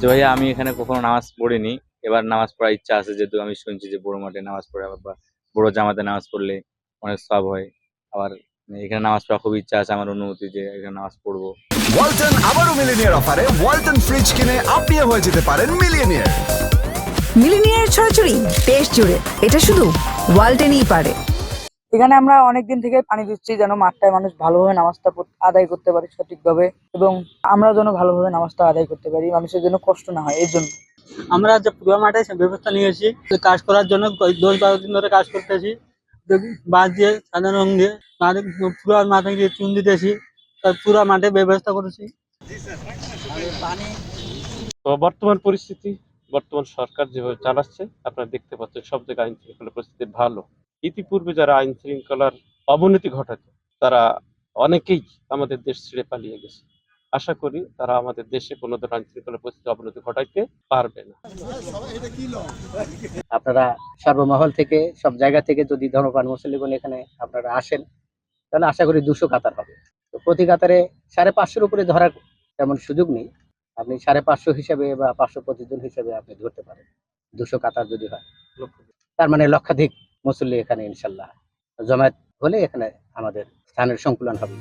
যে ভাইয়া আমি এখানে কখনো নামাজ পড়িনি। এবার নামাজ পড়ার ইচ্ছা আছে যেহেতু আমি শুনছি যে বড় মাঠে নামাজ পড়ে আবার বা বড় জামাতে নামাজ পড়লে অনেক সব হয়। আবার এখানে নামাজ পড়ার খুব ইচ্ছা আছে আমার অনুমতি যে এখানে নামাজ পড়ব। ওয়ালটন আবারও মিলিনিয়ার অফারে ওয়ালটন ফ্রিজ কিনে আপনিও হয়ে যেতে পারেন মিলিয়নিয়ার। মিলিনিয়ার ছড়াছড়ি দেশ জুড়ে। এটা শুধু ওয়ালটেনই পারে। এখানে আমরা অনেকদিন থেকে পানি দিচ্ছি যেন মাঠটায় মানুষ ভালোভাবে নামাজটা আদায় করতে পারে সঠিকভাবে এবং আমরা যেন ভালোভাবে নামাজটা আদায় করতে পারি মানুষের জন্য কষ্ট না হয় এর জন্য। আমরা যে পুরো মাঠে ব্যবস্থা নিয়েছি কাজ করার জন্য কয়েক দশ বারো দিন ধরে কাজ করতেছি। বাঁশ দিয়ে সাদা রং দিয়ে মাঠে পুরো মাঠে দিয়ে চুন দিতেছি পুরো মাঠে ব্যবস্থা করেছি। তো বর্তমান পরিস্থিতি বর্তমান সরকার যেভাবে চালাচ্ছে আপনারা দেখতে পাচ্ছেন সব জায়গায় আইন শৃঙ্খলা পরিস্থিতি ভালো। ইতিপূর্বে যারা আইন শৃঙ্খলার অবনতি ঘটাতো, তারা অনেকেই আমাদের দেশ ছেড়ে পালিয়ে গেছে। আশা করি তারা আমাদের দেশে কোনো ধরনের আইন শৃঙ্খলা পরিস্থিতি অবনতি ঘটাইতে পারবে না। আপনারা সর্বমহল থেকে, সব জায়গা থেকে যদি ধর্মপ্রাণ মুসলিমগণ এখানে আপনারা আসেন, তাহলে আশা করি দুশো কাতার হবে। তো প্রতি কাতারে সাড়ে পাঁচশোর উপরে ধরার তেমন সুযোগ নেই। আপনি সাড়ে পাঁচশো হিসাবে বা পাঁচশো পঁচিশ জন হিসাবে আপনি ধরতে পারেন। দুশো কাতার যদি হয়। তার মানে লক্ষাধিক মুসল্লি এখানে ইনশাল্লাহ। জমায়েত হলে এখানে আমাদের স্থানের সংকুলন হবে।